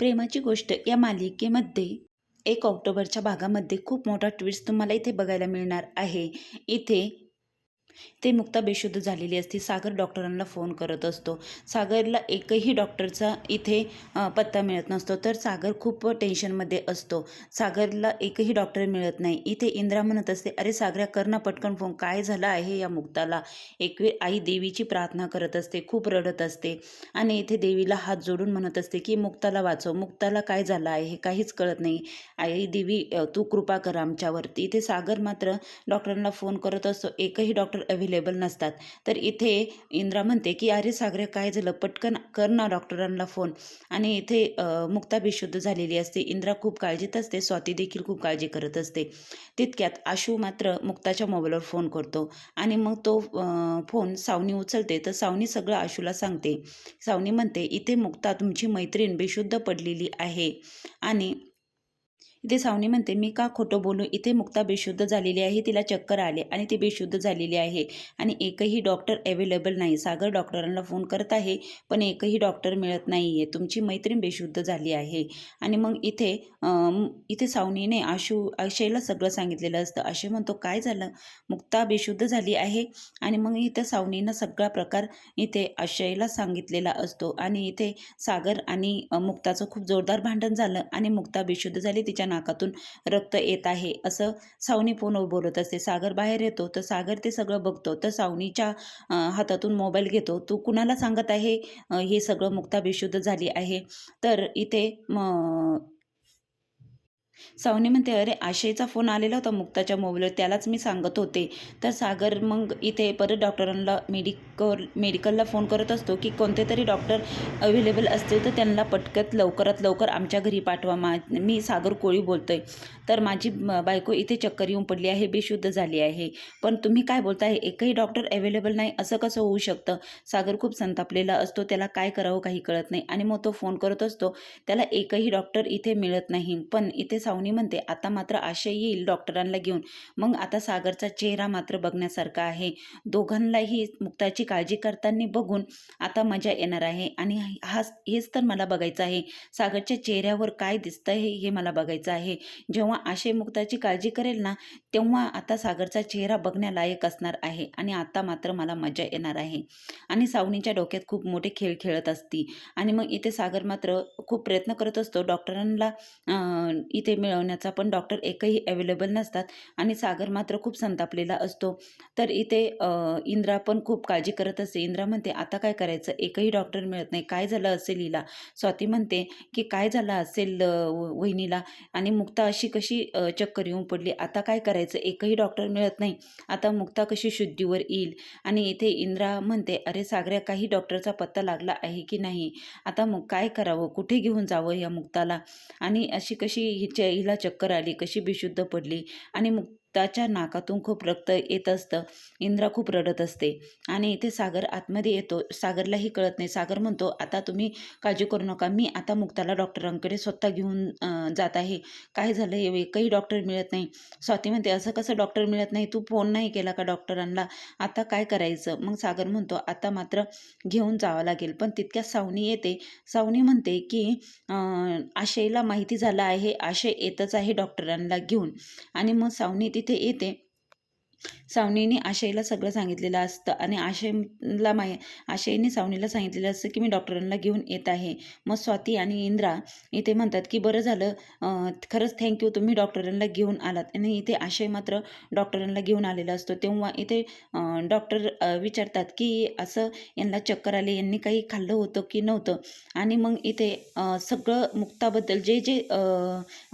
प्रेमाची गोष्ट या मालिकेमध्ये एक ऑक्टोबरच्या भागामध्ये खूप मोठा ट्विस्ट तुम्हाला इथे बघायला मिळणार आहे. इथे ते मुक्ता बेशुद्ध झालेली असते. सागर डॉक्टरांना फोन करत असतो. सागरला एकही डॉक्टरचा इथे पत्ता मिळत नसतो. तर सागर खूप टेन्शनमध्ये असतो. सागरला एकही डॉक्टर मिळत नाही. इथे इंद्रा म्हणत असते अरे सागऱ्या करणं पटकन फोन काय झालं आहे या मुक्ताला? एकवे आई देवीची प्रार्थना करत असते. खूप रडत असते. आणि इथे देवीला हात जोडून म्हणत असते की मुक्ताला वाचव. मुक्ताला काय झालं आहे हे काहीच कळत नाही. आई देवी तू कृपा कर आमच्यावरती. इथे सागर मात्र डॉक्टरांना फोन करत असतो. एकही डॉक्टर अवेलेबल नसतात. तर इथे इंद्रा म्हणते की अरे सागरे काय झालं? पटकन कर ना डॉक्टरांना फोन आणि इथे मुक्ता बेशुद्ध झालेली असते. इंद्रा खूप काळजीत असते. स्वाती देखील खूप काळजी करत असते. तितक्यात आशू मात्र मुक्ताच्या मोबाईलवर फोन करतो. आणि मग तो फोन सावनी उचलते. तर सावनी सगळं आशूला सांगते. सावनी म्हणते इथे मुक्ता तुमची मैत्रीण बेशुद्ध पडलेली आहे. आणि इथे सावनी म्हणते मी का खोटं बोलू? इथे मुक्ता बेशुद्ध झालेली आहे तिला चक्कर आले आणि ती बेशुद्ध झालेली आहे आणि एकही डॉक्टर अवेलेबल नाही. सागर डॉक्टरांना फोन करत आहे पण एकही डॉक्टर मिळत नाही आहे तुमची मैत्रीण बेशुद्ध झाली आहे. आणि मग इथे इथे सावनीने आशू आशयला सगळं सांगितलेलं असतं. आशय म्हणतो काय झालं? मुक्ता बेशुद्ध झाली आहे? आणि मग इथे सावनीनं सगळा प्रकार इथे आशयला सांगितलेला असतो. आणि इथे सागर आणि मुक्ताचं खूप जोरदार भांडण झालं आणि मुक्ता बेशुद्ध झाली. तिच्या नाकातून रक्त येत आहे. असं सावनी फोनवर बोलत असते. सागर बाहेर येतो. तर सागर ते सगळं बघतो. तर सावनीच्या हातातून मोबाईल घेतो. तू कुणाला सांगत आहे? हे सगळं मुक्ता बेशुद्ध झाली आहे. तर इथे म सावनी म्हणते अरे आशयचा फोन आलेला होता मुक्ताच्या मोबाईलवर त्यालाच मी सांगत होते. तर सागर मग इथे परत डॉक्टरांना मेडिकल मेडिकलला फोन करत असतो की कोणते तरी डॉक्टर अवेलेबल असतील तर त्यांना पटकत लवकरात लवकर आमच्या घरी पाठवा. मा मी सागर कोळी बोलतोय. तर माझी बायको इथे चक्कर येऊन पडली आहे बेशुद्ध झाली आहे. पण तुम्ही काय बोलताय? एकही डॉक्टर अवेलेबल नाही असं कसं होऊ शकतं? सागर खूप संतापलेला असतो. त्याला काय करावं काही कळत नाही. आणि मग तो फोन करत असतो. त्याला एकही डॉक्टर इथे मिळत नाही. पण इथे सावनी म्हणते आता मात्र आशय येईल डॉक्टरांना घेऊन. मग आता सागरचा चेहरा मात्र बघण्यासारखा आहे. दोघांनाही मुक्ताची काळजी करताना बघून आता मजा येणार आहे. आणि हा हेच तर मला बघायचं आहे. सागरच्या चेहऱ्यावर काय दिसतं हे हे मला बघायचं आहे. जेव्हा आशय मुक्ताची काळजी करेल ना तेव्हा आता सागरचा चेहरा बघण्यालायक असणार आहे. आणि आता मात्र मला मजा येणार आहे. आणि सावनीच्या डोक्यात खूप मोठे खेळ खेळत असती. आणि मग इथे सागर मात्र खूप प्रयत्न करत असतो. डॉक्टरांना इथे मिळवण्याचा पण डॉक्टर एकही अवेलेबल नसतात आणि सागर मात्र खूप संतापलेला असतो. तर इथे इंद्रा पण खूप काळजी करत असते. इंद्रा म्हणते आता काय करायचं? एकही डॉक्टर मिळत नाही. काय झालं असेल हिला? स्वाती म्हणते की काय झालं असेल वहिनीला? आणि मुक्ता अशी कशी चक्कर येऊन पडली आता काय करायचं? एकही डॉक्टर मिळत नाही. आता मुक्ता कशी शुद्धीवर येईल? आणि इथे इंद्रा म्हणते अरे सागऱ्या काही डॉक्टरचा पत्ता लागला आहे की नाही? आता मग काय करावं? कुठे घेऊन जावं या मुक्ताला? आणि अशी कशी हिचे हिला चक्कर आली कशी बेशुद्ध पडली आणि त्याच्या नाकातून खूप रक्त येत असतं. इंद्रा खूप रडत असते. आणि इथे सागर आतमध्ये येतो. सागरलाही कळत नाही. सागर म्हणतो आता तुम्ही काळजी करू नका. मी आता मुक्ताला डॉक्टरांकडे स्वतः घेऊन जात आहे. काय झालं हे एकही डॉक्टर मिळत नाही. स्वाती म्हणते असं कसं डॉक्टर मिळत नाही? तू फोन नाही केला का डॉक्टरांना? आता काय करायचं? मग सागर म्हणतो आता मात्र घेऊन जावं लागेल. पण तितक्या सावनी येते. सावनी म्हणते की आशयला माहिती झालं आहे. आशय येतच आहे डॉक्टरांना घेऊन. आणि मग सावनी तिथे येते सावनीने आशयला सगळं सांगितलेलं असतं आणि आशयला माय आशयने सावनीला सांगितलेलं असतं की मी डॉक्टरांना घेऊन येत आहे. मग स्वाती आणि इंद्रा इथे म्हणतात की बरं झालं खरंच थँक्यू तुम्ही डॉक्टरांना घेऊन आलात. आणि इथे आशय मात्र डॉक्टरांना घेऊन आलेला असतो. तेव्हा इथे डॉक्टर विचारतात की असं यांना चक्कर आले यांनी काही खाल्लं होतं की नव्हतं? आणि मग इथे सगळं मुक्ताबद्दल जे जे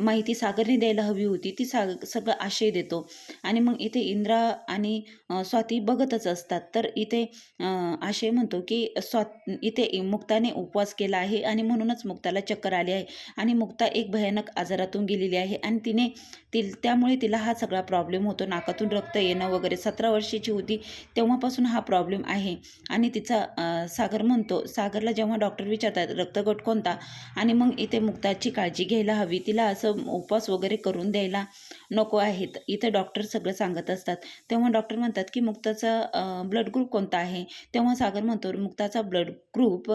माहिती सागरने द्यायला हवी होती ती साग सगळं आशय देतो. आणि मग इथे इंद्रा आणि स्वाती बघतच असतात. तर इथे असे आशय म्हणतो की स्वा इथे मुक्ताने उपवास केला आहे आणि म्हणूनच मुक्ताला चक्कर आली आहे. आणि मुक्ता एक भयानक आजारातून गेलेली आहे आणि तिने ति त्यामुळे तिला हा सगळा प्रॉब्लेम होतो. नाकातून रक्त येणं वगैरे. सतरा वर्षाची होती तेव्हापासून हा प्रॉब्लेम आहे. आणि तिचा सागर म्हणतो सागरला जेव्हा डॉक्टर विचारतात रक्तगट कोणता? आणि मग इथे मुक्ताची काळजी घ्यायला हवी. तिला असं उपवास वगैरे करून द्यायला नको आहेत. इथं डॉक्टर सगळं सांगत असतात. तेव्हा डॉक्टर म्हणतात की मुक्ताचा ब्लड ग्रुप कोणता आहे? तेव्हा सागर म्हणतो मुक्ताचा ब्लड ग्रुप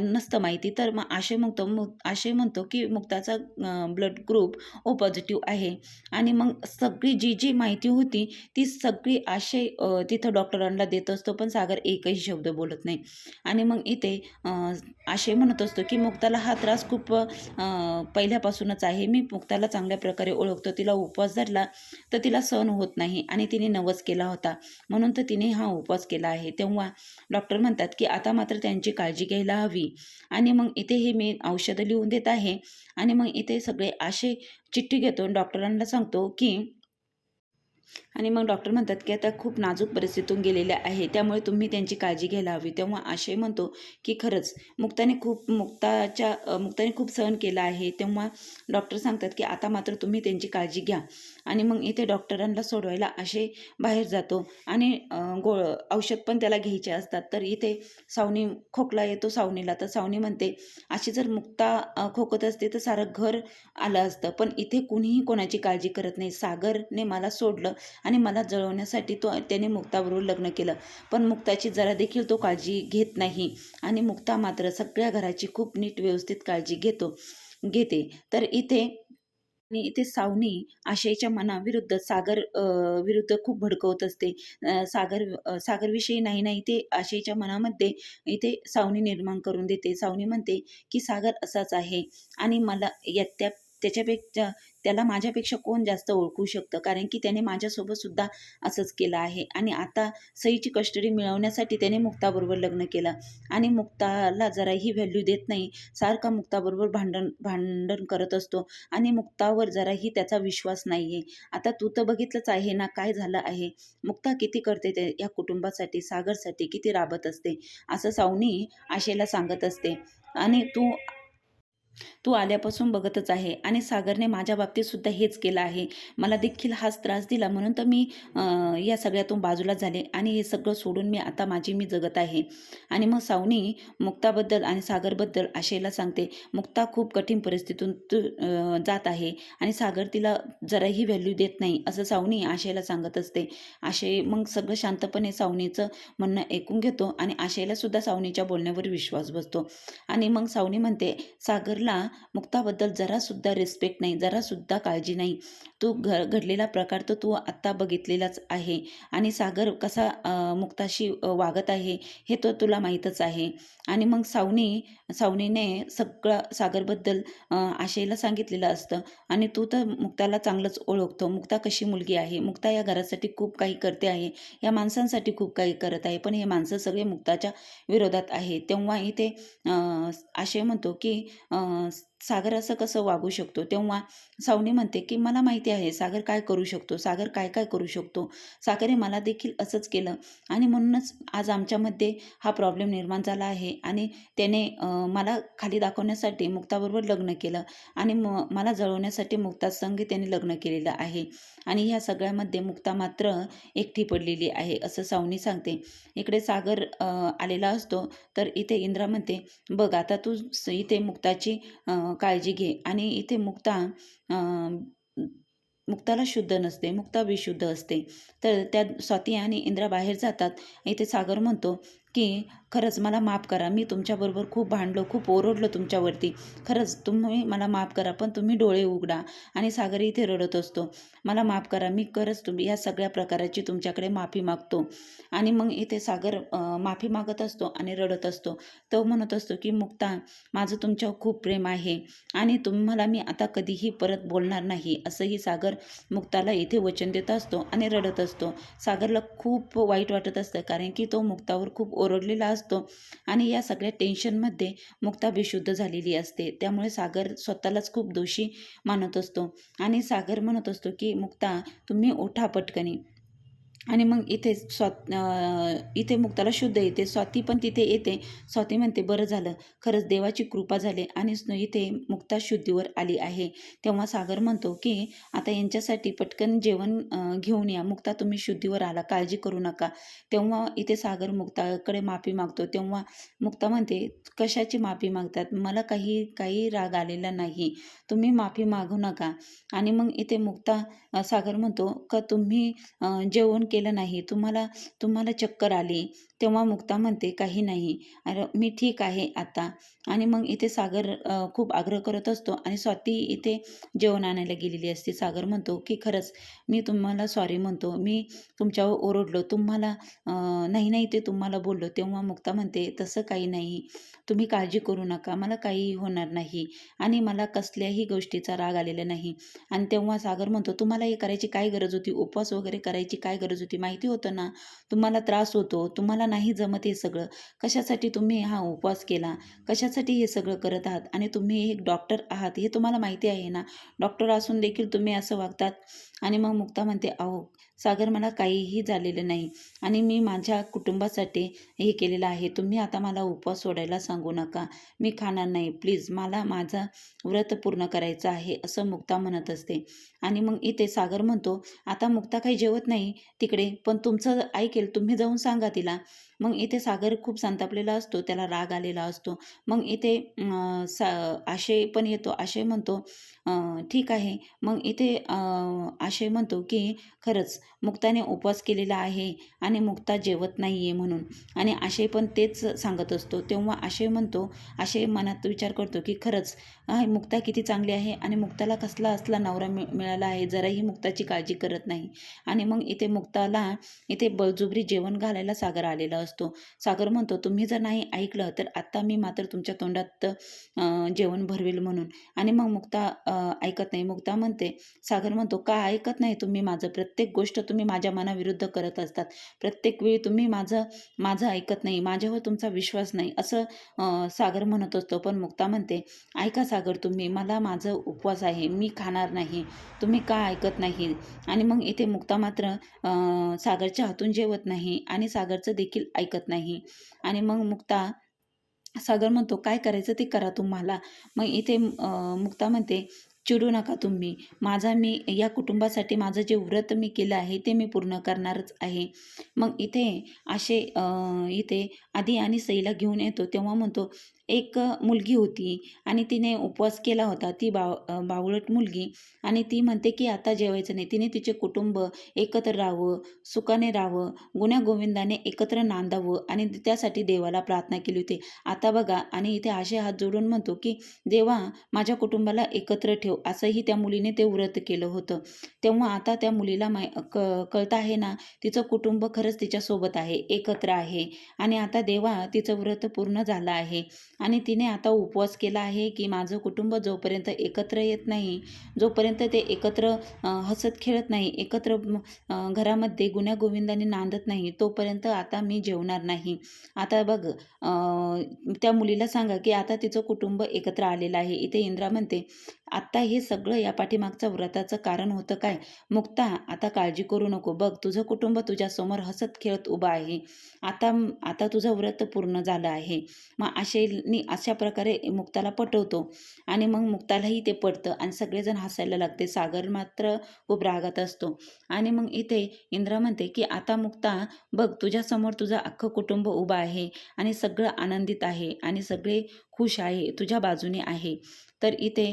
नसतं माहिती. तर मग आशय म्हणतो मुक आशय म्हणतो की मुक्ताचा ब्लड ग्रुप ओ पॉझिटिव्ह आहे. आणि मग सगळी जी जी माहिती होती ती सगळी आशय तिथं डॉक्टरांना देत असतो पण सागर एकही शब्द बोलत नाही. आणि मग इथे आशय म्हणत असतो की मुक्ताला हा त्रास खूप पहिल्यापासूनच आहे. मी मुक्ताला चांगल्या प्रकारे ओळखतो. तिला उपवास धरला तर तिला सहन होत नाही. आणि आणि तिने नवस केला होता. म्हणून तर तिने हा उपवास केला आहे. तेव्हा डॉक्टर म्हणतात की आता मात्र त्यांची काळजी घ्यायला हवी. आणि मग इथे हे मी औषधं लिहून देत आहे. आणि मग इथे सगळे असे चिठ्ठी घेतो डॉक्टरांना सांगतो की आणि मग डॉक्टर म्हणतात की आता खूप नाजूक परिस्थितीतून गेलेल्या आहे. त्यामुळे तुम्ही त्यांची काळजी घ्यायला हवी. तेव्हा आशय म्हणतो की खरंच मुक्ताने खूप मुक्ताच्या मुक्ताने खूप सहन केला आहे. तेव्हा डॉक्टर सांगतात की आता मात्र तुम्ही त्यांची काळजी घ्या. आणि मग इथे डॉक्टरांना सोडवायला आशय बाहेर जातो. आणि गोळ गो औषध पण त्याला घ्यायचे असतात. तर इथे सावनी खोकला येतो सावनीला. तर सावनी म्हणते अशी जर मुक्ता खोकत असते तर सारं घर आलं असतं. पण इथे कुणीही कोणाची काळजी करत नाही. सागरने मला सोडलं आणि मला जळवण्यासाठी तो त्याने मुक्ताबरोबर लग्न केलं. पण मुक्ताची जरा देखील तो काळजी घेत नाही. आणि मुक्ता मात्र सगळ्या घराची खूप नीट व्यवस्थित काळजी घेतो घेते. तर इथे आणि इथे सावनी आशयच्या मनाविरुद्ध सागर विरुद्ध खूप भडकवत असते. सागर सागरविषयी नाही नाही ते आशयच्या मनामध्ये इथे सावनी निर्माण करून देते. सावनी म्हणते की सागर असाच आहे. आणि मला या त्या त्याच्यापेक्षा त्याला माझ्यापेक्षा कोण जास्त ओळखू शकतं? कारण की त्याने माझ्यासोबत सुद्धा असंच केलं आहे. आणि आता सईची कस्टडी मिळवण्यासाठी त्याने मुक्ताबरोबर लग्न केलं. आणि मुक्ताला जराही व्हॅल्यू देत नाही. सारखा मुक्ताबरोबर भांडण भांडण करत असतो. आणि मुक्तावर जराही त्याचा विश्वास नाही आहे आता तू तर बघितलंच आहे ना काय झालं आहे? मुक्ता किती करते ते या कुटुंबासाठी सागरसाठी किती राबत असते? असं सावनी आशेला सांगत असते. आणि तू तू आल्यापासून बघतच आहे आणि सागरने माझ्या बाबतीत सुद्धा हेच केलं आहे. मला देखील हाच त्रास दिला म्हणून तर मी या सगळ्यातून बाजूला झाले आणि हे सगळं सोडून मी आता माझी मी जगत आहे. आणि मग सावनी मुक्ताबद्दल आणि सागरबद्दल आशेला सांगते मुक्ता खूप कठीण परिस्थितीतून जात आहे आणि सागर तिला जराही व्हॅल्यू देत नाही असं सावनी आशेला सांगत असते. आशे मग सगळं शांतपणे सावनीचं म्हणणं ऐकून घेतो आणि आशेला सुद्धा सावनीच्या बोलण्यावर विश्वास बसतो. आणि मग सावनी म्हणते सागर सागरला मुक्ताबद्दल जरासुद्धा रिस्पेक्ट नाही जरासुद्धा काळजी नाही. तू घ घडलेला प्रकार तर तू आत्ता बघितलेलाच आहे. आणि सागर कसा मुक्ताशी वागत आहे हे तर तुला माहीतच आहे. आणि मग सावनी सावनीने सगळं सागरबद्दल आशेला सांगितलेलं असतं. आणि तू तर मुक्ताला चांगलंच ओळखतो. मुक्ता कशी मुलगी आहे? मुक्ता या घरासाठी खूप काही करते आहे. या माणसांसाठी खूप काही करत आहे. पण हे माणसं सगळे मुक्ताच्या विरोधात आहे. तेव्हा इथे आशय म्हणतो की más सागर असं कसं वागू शकतो? तेव्हा सावनी म्हणते की मला माहिती आहे सागर काय करू शकतो? सागर काय काय करू शकतो? सागरे मला देखील असंच केलं. आणि म्हणूनच आज आमच्यामध्ये हा प्रॉब्लेम निर्माण झाला आहे. आणि त्याने मला खाली दाखवण्यासाठी मुक्ताबरोबर लग्न केलं. आणि म मला जळवण्यासाठी मुक्ता संग त्याने लग्न केलेलं आहे. आणि ह्या सगळ्यामध्ये मुक्ता मात्र एकटी पडलेली आहे असं सावनी सांगते. इकडे सागर आलेला असतो. तर इथे इंद्रा म्हणते बघ आता तू स- इथे मुक्ताची काळजी घे. आणि इथे मुक्ता मुक्ताला शुद्ध नसते मुक्ता विशुद्ध असते. तर त्या स्वाती आणि इंद्रा बाहेर जातात. इथे सागर म्हणतो की खरंच मला माफ करा मी तुमच्याबरोबर खूप भांडलो खूप ओरडलो तुमच्यावरती. खरंच तुम्ही मला माफ करा पण तुम्ही डोळे उघडा आणि सागर इथे रडत असतो. मला माफ करा मी खरंच तुम्ही या सगळ्या प्रकाराची तुमच्याकडे माफी मागतो. आणि मग इथे सागर माफी मागत असतो आणि रडत असतो. तो म्हणत असतो की मुक्ता माझं तुमच्यावर खूप प्रेम आहे आणि तुम्हाला मी आता कधीही परत बोलणार नाही असंही सागर मुक्ताला इथे वचन देत असतो आणि रडत असतो. सागरला खूप वाईट वाटत असतं कारण की तो मुक्तावर खूप ओरडलेला असतो आणि या सगळ्या टेन्शनमध्ये मुक्ता बेशुद्ध झालेली असते. त्यामुळे सागर स्वतःलाच खूप दोषी मानत असतो. आणि सागर म्हणत असतो की मुक्ता तुम्ही उठा पटकनी. आणि मग इथे स्वात इथे मुक्ताला शुद्ध येते. स्वाती पण तिथे येते. स्वाती म्हणते बरं झालं. खरंच देवाची कृपा झाली आणि इथे मुक्ता शुद्धीवर आली आहे. तेव्हा सागर म्हणतो की आता यांच्यासाठी पटकन जेवण घेऊन या. मुक्ता तुम्ही शुद्धीवर आला. काळजी करू नका. तेव्हा इथे सागर मुक्ताकडे माफी मागतो. तेव्हा मुक्ता म्हणते कशाची माफी मागतात? मला काही काही राग आलेला नाही. तुम्ही माफी मागू नका. आणि मग इथे मुक्ता सागर म्हणतो का तुम्ही जेवण केलं नाही. तुम्हाला तुम्हाला चक्कर आली. तेव्हा मुक्ता म्हणते काही नाही. अरे मी ठीक आहे आता. आणि मग इथे सागर खूप आग्रह करत असतो आणि स्वाती इथे जेवण आणायला गेलेली असते. सागर म्हणतो की खरंच मी तुम्हाला सॉरी म्हणतो. मी तुमच्यावर ओरडलो. तुम्हाला नाही नाही ते तुम्हाला बोललो. तेव्हा मुक्ता म्हणते तसं काही नाही. तुम्ही काळजी करू नका. मला काही होणार नाही. आणि मला कसल्याही गोष्टीचा राग आलेला नाही. आणि तेव्हा सागर म्हणतो तुम्हाला हे करायची काय गरज होती? उपवास वगैरे करायची काय गरज होती. माहिती होतं ना? तुम्हाला त्रास होतो. तुम्हाला नाही जमत हे सगळं. कशासाठी तुम्ही हा उपवास केला? कशासाठी हे सगळं करत आहात? आणि तुम्ही एक डॉक्टर आहात हे तुम्हाला माहिती आहे ना? डॉक्टर असून देखील तुम्ही असं वागतात. आणि मग मुक्ता म्हणते अहो सागर मला काहीही झालेलं नाही. आणि मी माझ्या कुटुंबासाठी हे केलेलं आहे. तुम्ही आता मला उपवास सोडायला सांगू नका. मी खाणार नाही. प्लीज मला माझं व्रत पूर्ण करायचं आहे असं मुक्ता म्हणत असते. आणि मग इथे सागर म्हणतो आता मुक्ता काही जेवत नाही तिकडे पण तुमचं ऐकेल तुम्ही जाऊन सांगा तिला. मग इथे सागर खूप संतापलेला असतो त्याला राग आलेला असतो. मग इथे सा आशय पण येतो. आशय म्हणतो ठीक आहे. मग इथे आशय म्हणतो की खरंच मुक्ताने उपवास केलेला आहे आणि आणि मुक्ता जेवत नाही आहे म्हणून. आणि आशय पण तेच सांगत असतो. तेव्हा आशय म्हणतो आशय मनात विचार करतो की खरंच मुक्ता किती चांगली आहे आणि मुक्ताला कसला असला नवरा मिळ मिळाला आहे जराही मुक्ताची काळजी करत नाही. आणि मग इथे मुक्ताला इथे बळजुबरी जेवण घालायला सागर आलेला असतो. सागर म्हणतो तुम्ही जर नाही ऐकलं तर आत्ता मी मात्र तुमच्या तोंडात जेवण भरवेल म्हणून. आणि मग मुक्ता ऐकत नाही. मुक्ता म्हणते सागर म्हणतो का ऐकत नाही तुम्ही माझं? प्रत्येक गोष्ट तुम्ही माझ्या मनाविरुद्ध करत असतात. प्रत्येक वेळी तुम्ही माझं माझं ऐकत नाही माझ्यावर तुमचा विश्वास नाही असं सागर म्हणत असतो. पण मुक्ता म्हणते ऐका सागर तुम्ही मला माझं उपवास आहे मी खाणार नाही तुम्ही का ऐकत नाही? आणि मग इथे मुक्ता मात्र सागरच्या हातून जेवत नाही आणि सागरचं देखील ऐकत नाही. आणि मग मुक्ता सागर म्हणतो काय करायचं ते करा तुम्हाला. मग इथे मुक्ता म्हणते चिडू नका तुम्ही. माझा मी या कुटुंबासाठी माझं जे व्रत मी केलं आहे ते मी पूर्ण करणारच आहे. मग इथे असे इथे आधी आणि सईला घेऊन येतो. तेव्हा म्हणतो एक मुलगी होती आणि तिने उपवास केला होता. ती बाव बावळट मुलगी आणि ती म्हणते की आता जेवायचं नाही. तिने तिचे कुटुंब एकत्र राहावं सुखाने राहावं गुण्यागोविंदाने एकत्र नांदावं आणि त्यासाठी देवाला प्रार्थना केली होती. आता बघा आणि इथे असे हात जोडून म्हणतो की देवा माझ्या कुटुंबाला एकत्र ठेव. असंही त्या मुलीने ते व्रत केलं होतं. तेव्हा आता त्या मुलीला माय क कळतं आहे ना तिचं कुटुंब खरंच तिच्यासोबत आहे एकत्र आहे. आणि आता देवा तिचं व्रत पूर्ण झालं आहे. आणि तिने आता उपवास केला आहे की माझं कुटुंब जोपर्यंत एकत्र येत नाही जोपर्यंत ते एकत्र हसत खेळत नाही एकत्र घरामध्ये गुण्यागोविंदाने नांदत नाही तोपर्यंत आता मी जेवणार नाही. आता बघ त्या मुलीला सांगा की आता तिचं कुटुंब एकत्र आलेलं आहे. इथे इंद्रा म्हणते आत्ता हे सगळं या पाठीमागचं व्रताचं कारण होतं काय? मुक्ता आता काळजी करू नको. बघ तुझं कुटुंब तुझ्यासमोर हसत खेळत उभं आहे. आता आता तुझं व्रत पूर्ण झालं आहे. मग अशेनी अशा प्रकारे मुक्ताला पटवतो. आणि मग मुक्तालाही ते पटतं आणि सगळेजण हसायला लागते. सागर मात्र खूप रागात असतो. आणि मग इथे इंद्रा म्हणते की आता मुक्ता बघ तुझ्यासमोर तुझं अख्खं कुटुंब उभं आहे आणि सगळं आनंदित आहे आणि सगळे खुश आहे तुझ्या बाजूने आहे. तर इथे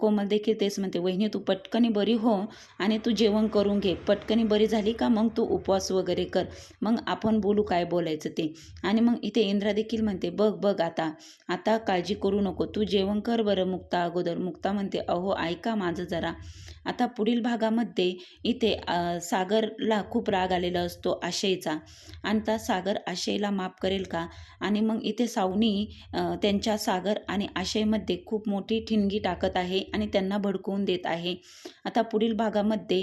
कोमल देखील तेच म्हणते वहिनी तू पटकनी बरी हो आणि तू जेवण करून घे. पटकनी बरी झाली का? मग तू उपवास वगैरे कर. मग आपण बोलू काय बोलायचं ते. आणि मग इथे इंद्रा देखील म्हणते बघ बघ आता. आता काळजी करू नको. तू जेवण कर बरं मुक्ता अगोदर. मुक्ता म्हणते अहो ऐका माझं जरा. आता पुढील भागामध्ये इथे सागरला खूप राग आलेला असतो आशयचा. आणि त्या सागर आशयला माफ करेल का? आणि मग इथे सावनी त्यांच्या सागर आणि आशयमध्ये खूप मोठी ठिणगी टाकत आहे आणि त्यांना भडकवून देत आहे. आता पुढील भागामध्ये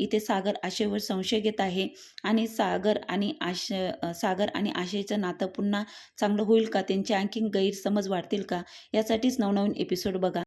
इथे सागर आशयवर संशय घेत आहे आणि सागर आणि आश सागर आणि आशयचं नातं पुन्हा चांगलं होईल का? त्यांचे आणखीन गैरसमज वाढतील का? यासाठीच नवनवीन एपिसोड बघा.